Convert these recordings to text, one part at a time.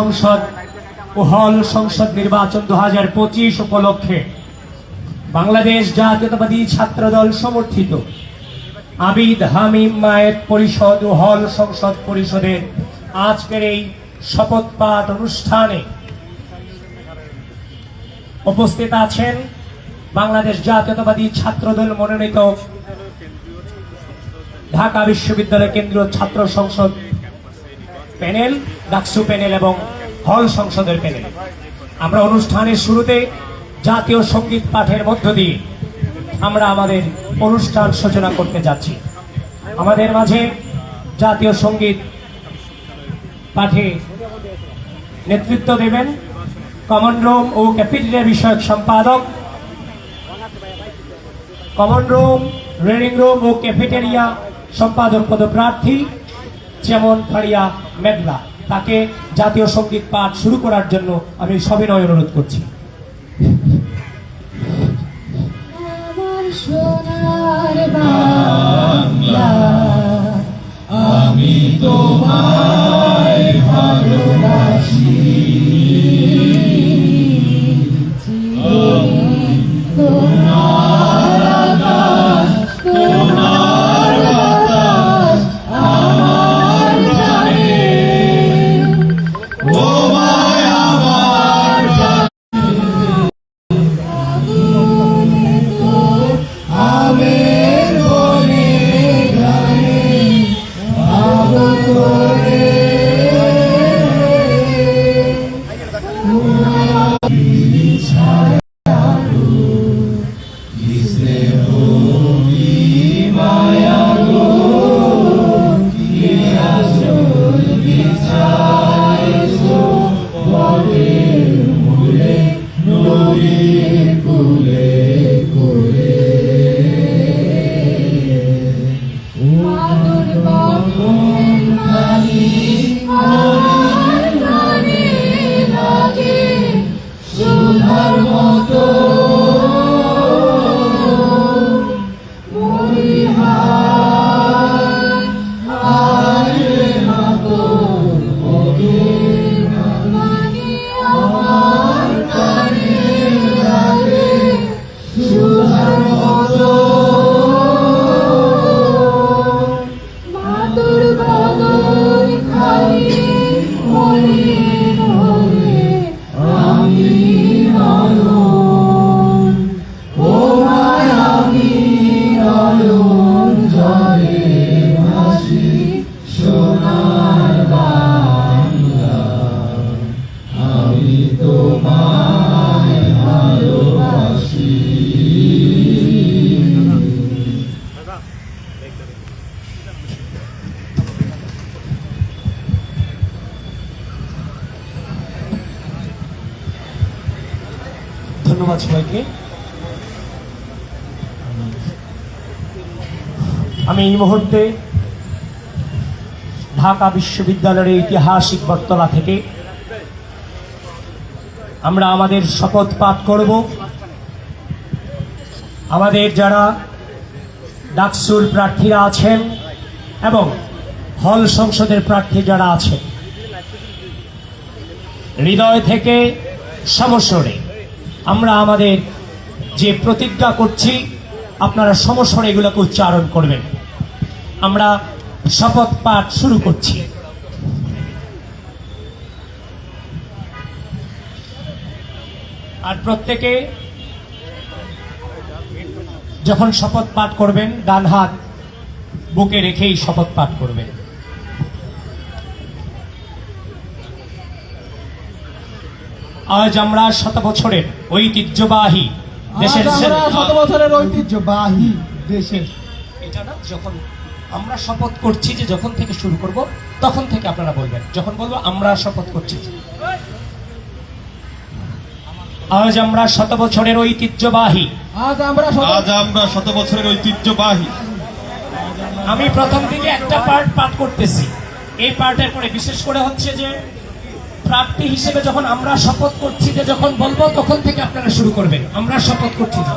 সংসদ ও হল সংসদ নির্বাচন দু হাজার পঁচিশ উপলক্ষে বাংলাদেশ জাতীয়তাবাদী ছাত্রদল সমর্থিত। আবিদ হামিম মায়ের পরিষদ ও হল সংসদ পরিষদের আজকের এই শপথ পাঠ অনুষ্ঠানে উপস্থিত আছেন বাংলাদেশ জাতীয়তাবাদী ছাত্রদল মনোনীত ঢাকা বিশ্ববিদ্যালয় কেন্দ্রীয় ছাত্র সংসদ প্যানেল ডাকসু প্যানেল এবং হল সংসদের প্যানেল। আমরা অনুষ্ঠানের শুরুতে জাতীয় সংগীত পাঠের মধ্য দিয়ে আমরা আমাদের অনুষ্ঠান সূচনা করতে যাচ্ছি। আমাদের মাঝে জাতীয় সংগীত পাঠে নেতৃত্ব দেবেন কমন রুম ও ক্যাপিটালিয়া বিষয়ক সম্পাদক, কমন রুম রেডিং রুম ও ক্যাফেটেরিয়া সম্পাদক পদপ্রার্থী, যেমন ফারিয়া মেঘলা। তাকে জাতীয় সংগীত পাঠ শুরু করার জন্য আমি সবিনয় অনুরোধ করছি। আমার সোনার বাংলা। আমি এই মুহূর্তে ঢাকা বিশ্ববিদ্যালয়ের ঐতিহাসিক বটতলা থেকে আমরা আমাদের শপথ পাঠ করব। আমাদের যারা ডাকসুর প্রার্থীরা আছেন এবং হল সংসদের প্রার্থী যারা আছেন, হৃদয় থেকে সমস্বরে আমরা আমাদের যে প্রতিজ্ঞা করছি, আপনারা সমস্বরে এগুলোকে উচ্চারণ করবেন। আমরা শপথ পাঠ শুরু করছি। আর প্রত্যেকে যখন শপথ পাঠ করবেন ডান হাত বুকে রেখেই শপথ পাঠ করবেন। আজ আমরা শত বছরের ঐতিহ্যবাহী দেশের শত বছরের ঐতিহ্যবাহী দেশের এটা না যখন আমরা শপথ করছি যে যখন থেকে শুরু করব তখন থেকে আপনারা বলবেন। যখন বলব আমরা শপথ করছি। আজ আমরা শত বছরের ঐতিহ্যবাহী। আজ আমরা শত আজ আমরা শত বছরের ঐতিহ্যবাহী। আমি প্রথম থেকে একটা পার্ট পাঠ করতেছি। এই পার্টের পরে বিশেষ করে হচ্ছে যে প্রার্থী হিসেবে যখন আমরা শপথ করছি যে যখন বলব তখন থেকে আপনারা শুরু করবেন। আমরা শপথ করছি যে।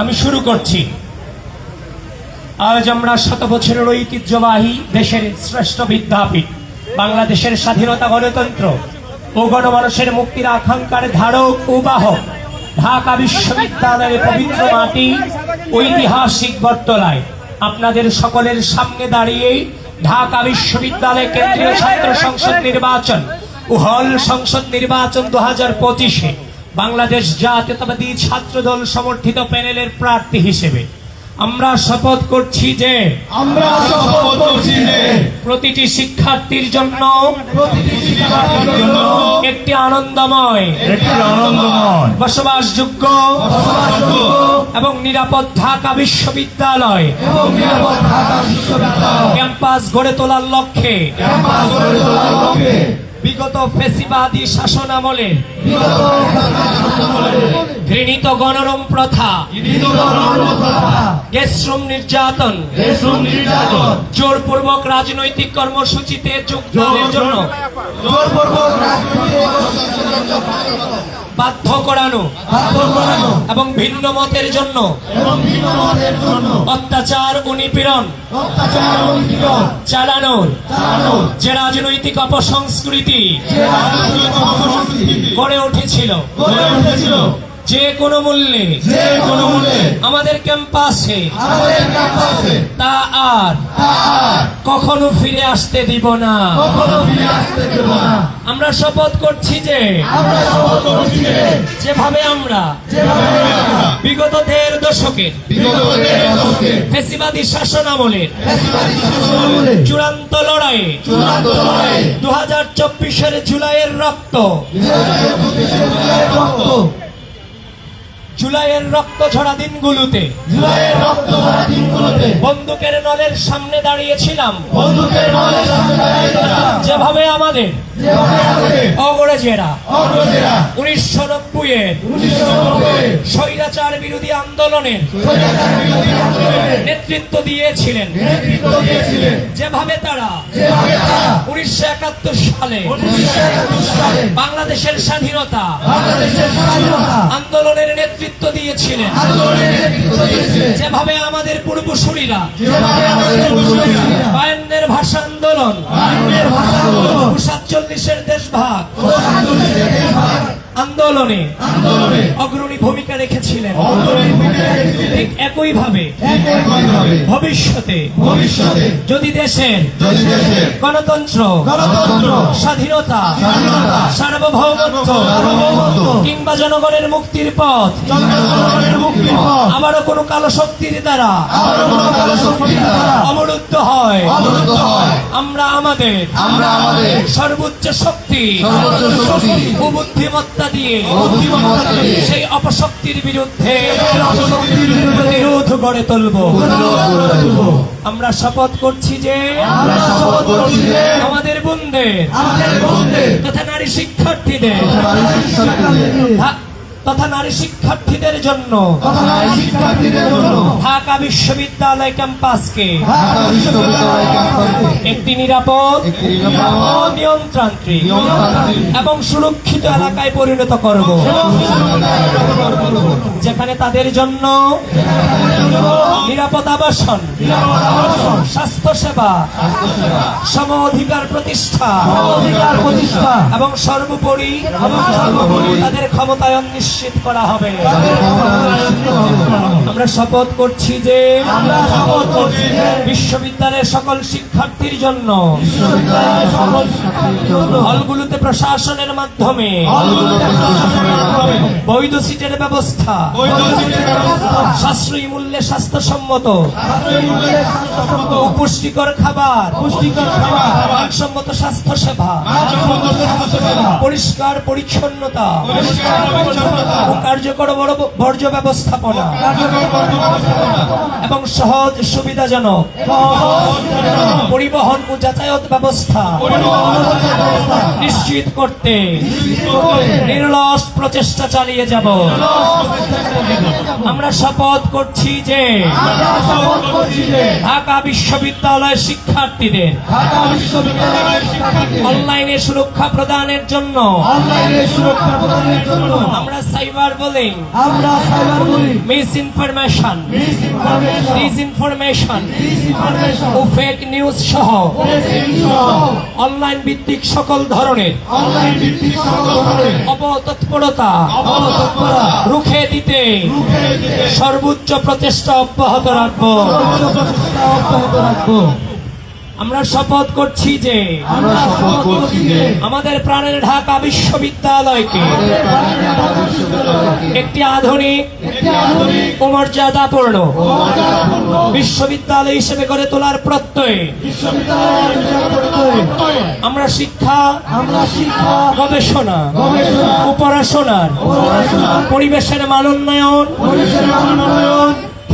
আমি শুরু করছি। আজ আমরা শত বছরের ঐতিহ্যবাহী দেশের শ্রেষ্ঠ বিদ্যাপীঠ, বাংলাদেশের স্বাধীনতা গণতন্ত্র ও গণমানুষের মুক্তির আকাঙ্ক্ষার ধারক ও বাহক ঢাকা বিশ্ববিদ্যালয়ের পবিত্র মাটি ঐতিহাসিক বটতলায়। আপনাদের সকলের সামনে দাঁড়িয়ে ঢাকা বিশ্ববিদ্যালয় কেন্দ্রীয় ছাত্র সংসদ নির্বাচন ও হল সংসদ নির্বাচন দু হাজার পঁচিশে বাংলাদেশ জাতীয়তাবাদী ছাত্রদল সমর্থিত প্যানেলের প্রার্থী হিসেবে আমরা শপথ করছি যে আমরা শপথ করছি যে প্রতিটি শিক্ষার্থীর জন্য প্রতিটি শিক্ষার্থীর জন্য একটি আনন্দময় একটি আনন্দময় বসবাসযোগ্য বসবাসযোগ্য এবং নিরাপদ ঢাকা বিশ্ববিদ্যালয় এবং নিরাপদ ঢাকা বিশ্ববিদ্যালয় ক্যাম্পাস গড়ে তোলার লক্ষ্যে ক্যাম্পাস গড়ে তোলার লক্ষ্যে বিগত ফেসিবাদী শাসন আমলে ঘৃণিত গণরম প্রথা বিধবা নির্যাতন। দেশম নির্যাতন। জোরপূর্বক রাজনৈতিক কর্মসূচিতে যোগদানের জন্য জোরপূর্বক বাধ্য করানো বাধ্য করানো এবং ভিন্ন মতের জন্য এবং বিনোদনের জন্য অত্যাচার ও নিপীড়ন অত্যাচার ও নিপীড়ন চালানোর চালানো যে রাজনৈতিক অপসংস্কৃতি যে রাজনৈতিক অপসংস্কৃতি গড়ে উঠেছিল। গড়ে উঠেছিল। যে কোনো মূল্যে যে কোনো মূল্যে। আমাদের ক্যাম্পাসে আমাদের ক্যাম্পাসে। তা আর কখনো ফিরে আসতে দিব না। কখনো ফিরে আসতে দেব না। আমরা শপথ করছি যে আমরা শপথ করছি যে যেভাবে আমরা যেভাবে আমরা বিগত দেড় দশকের বিগত দেড় দশকে ফেসিবাদী শাসন আমলের ফ্যাসিবাদী শাসনামলে চূড়ান্ত লড়াইয়ে চূড়ান্ত লড়াই দু হাজার চব্বিশের জুলাইয়ের রক্ত জুলাইয়ের রক্ত জুলাইয়ের রক্ত ঝরা দিনগুলোতে। জুলাইয়ের রক্ত ভরা দিনগুলোতে। বন্দুকের নলের সামনে দাঁড়িয়েছিলাম। বন্দুকের নলের সামনে দাঁড়িয়ে ছিলাম। যেভাবে আমাদের অগরেজেরা উনিশশো নব্বই এর স্বৈরাচার বিরোধী আন্দোলনের নেতৃত্ব দিয়েছিলেন। যেভাবে তারা উনিশশো একাত্তর সালে বাংলাদেশের স্বাধীনতা আন্দোলনের নেতৃত্ব নেতৃত্ব দিয়েছিলেন। যেভাবে আমাদের পূর্বসূরীরা বায়ান্নের ভাষা আন্দোলন সাতচল্লিশের ও দেশভাগ আন্দোলনে আন্দোলনে অগ্রণী ভূমিকা রেখেছিলেন। ঠিক একইভাবে একইভাবে ভবিষ্যতে ভবিষ্যতে যদি দেশের গণতন্ত্র গণতন্ত্র স্বাধীনতা স্বাধীনতা সার্বভৌমত্ব কিংবা জনগণের মুক্তির পথ জনগণের মুক্তির পথ আবারও কোনো কালো শক্তির দ্বারা অবরুদ্ধ হয়। অবরুদ্ধ হয়। আমরা আমাদের আমরা আমাদের সর্বোচ্চ শক্তি সর্বোচ্চ শক্তি ও বুদ্ধিমত্তা বুদ্ধিমত্তা দিয়ে সেই অপশক্তির বিরুদ্ধে প্রতিরোধ গড়ে তুলব। আমরা শপথ করছি যে আমাদের বন্ধে আমাদের বন্ধুদের তথা নারী শিক্ষার্থীদের তথা নারী শিক্ষার্থীদের জন্য। শিক্ষার্থীদের জন্য। ঢাকা বিশ্ববিদ্যালয় ক্যাম্পাসকে একটি নিরাপদ নিয়মতান্ত্রিক এবং সুরক্ষিত এলাকায় পরিণত করব। যেখানে তাদের জন্য নিরাপদ আবাসন স্বাস্থ্য সেবা সম অধিকার প্রতিষ্ঠা অধিকার প্রতিষ্ঠা এবং সর্বোপরি এবং সর্বোপরি তাদের ক্ষমতায়ন নিশ্চিত করা হবে। আমরা শপথ করছি যে বিশ্ববিদ্যালয়ের সকল শিক্ষার্থীর জন্য হলগুলোতে প্রশাসনের মাধ্যমে বৈধ সিটের ব্যবস্থা সাশ্রয়ী মূল্যে স্বাস্থ্যসম্মত পুষ্টিকর খাবার পুষ্টিকর খাবার মানসম্মত স্বাস্থ্য সেবা পরিষ্কার পরিচ্ছন্নতা ও কার্যকর বড়- বর্জ্য ব্যবস্থাপনা। এবং সহজ সুবিধাজনক। পরিবহন ও যাতায়াত ব্যবস্থা। নিশ্চিত করতে। নির্লস প্রচেষ্টা চালিয়ে যাব। আমরা শপথ করছি যে ঢাকা বিশ্ববিদ্যালয়ের শিক্ষার্থীদের অনলাইনে সুরক্ষা প্রদানের জন্য আমরা সাইবার বুলিং। আমরা cyber bullying. Mis information mis information dis information ও ফেক নিউজ সহ। অনলাইন ভিত্তিক সকল ধরনের। অনলাইন ভিত্তিক সকল ধরনের। অপতৎপরতা অবতৎপরা রুখে দিতে। সর্বোচ্চ প্রচেষ্টা অব্যাহত রাখব। উচ্চ প্রচেষ্টা অব্যাহত রাখব। আমরা শপথ করছি যে আমরা শপথ করছি যে আমাদের প্রাণের ঢাকা বিশ্ববিদ্যালয়কে একটি আধুনিক একটি আধুনিক ও মর্যাদাপূর্ণ বিশ্ববিদ্যালয় হিসেবে গড়ে তোলার প্রত্যয়ে। আমরা শিক্ষা আমরা শিক্ষা গবেষণা গবেষণা ও পড়াশোনার পরিবেশের মানোন্নয়ন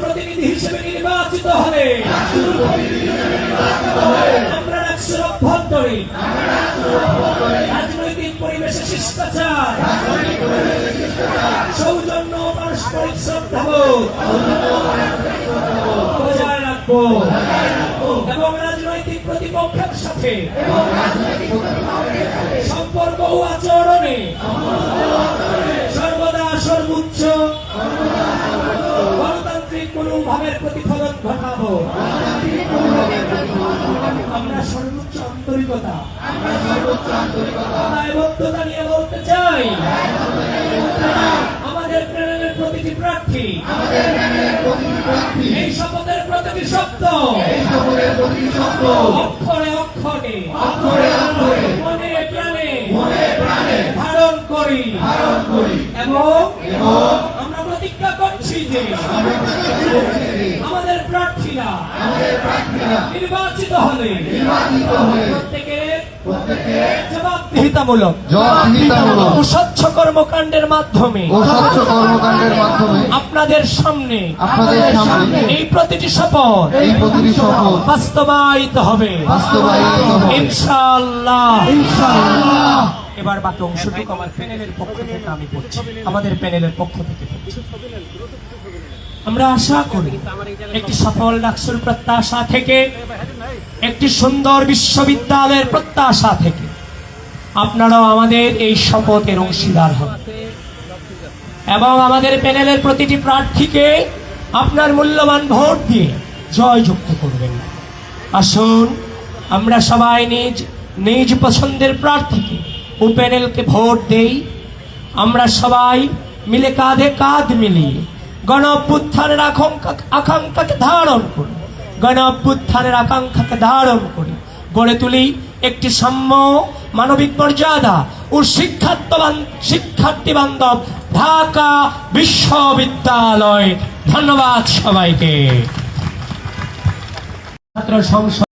প্রতিনিধি হিসেবে নির্বাচিত হলে রাজনৈতিক পরিবেশে শিষ্টাচার, সৌজন্য পারস্পরিক শ্রদ্ধাবোধ বজায় রাখব এবং রাজনৈতিক প্রতিপক্ষের সাথে সম্পর্ক ও আচরণে মনোভাবের প্রতিফলন ঘটাবো। আমরা সর্বোচ্চ আন্তরিকতা। নিয়ে বলতে চাই, আমাদের প্রেরণের প্রতিটি প্রার্থী, এই শপথের প্রতিটি শব্দ, অক্ষরে অক্ষরে, মনে প্রাণে, ধারণ করি। এবং যে আমাদের প্রার্থীরা নির্বাচিত হলে প্রত্যেকের জবাবদিহিতামূলক জবাবদিহিতামূলক ও স্বচ্ছ কর্মকাণ্ডের মাধ্যমে কর্মকাণ্ডের মাধ্যমে আপনাদের সামনে আপনাদের সামনে এই প্রতিটি শপথ এই প্রতিটি শপথ বাস্তবায়িত হবে। বাস্তবায়িত হবে। ইনশাআল্লাহ। ইনশাআল্লাহ। এবার বাকি অংশটুকু আমার প্যানেলের পক্ষ থেকে আমি পড়ছি আমাদের প্যানেলের পক্ষ থেকে আমরা আশা করি একটি সফল ডাকসুর প্রত্যাশা থেকে, একটি সুন্দর বিশ্ববিদ্যালয়ের প্রত্যাশা থেকে আপনারাও আমাদের এই শপথের অংশীদার হন। এবং আমাদের প্যানেলের প্রতিটি প্রার্থীকে আপনার মূল্যবান ভোট দিয়ে জয়যুক্ত করবেন। আসুন, আমরা সবাই নিজ নিজ পছন্দের প্রার্থীকে প্যানেলকে ভোট দেই। আমরা সবাই মিলে কাঁধে কাঁধ মিলিয়ে গণ অভ্যুত্থানের আকাঙ্ক্ষা আকাঙ্ক্ষাকে ধারণ করি। গণ অভ্যুত্থানের আকাঙ্ক্ষাকে ধারণ করি। গড়ে তুলি একটি সাম্য মানবিক মর্যাদা ও শিক্ষার্থবান শিক্ষার্থী বান্ধব ঢাকা বিশ্ববিদ্যালয়। ধন্যবাদ সবাইকে। ছাত্র সংসদ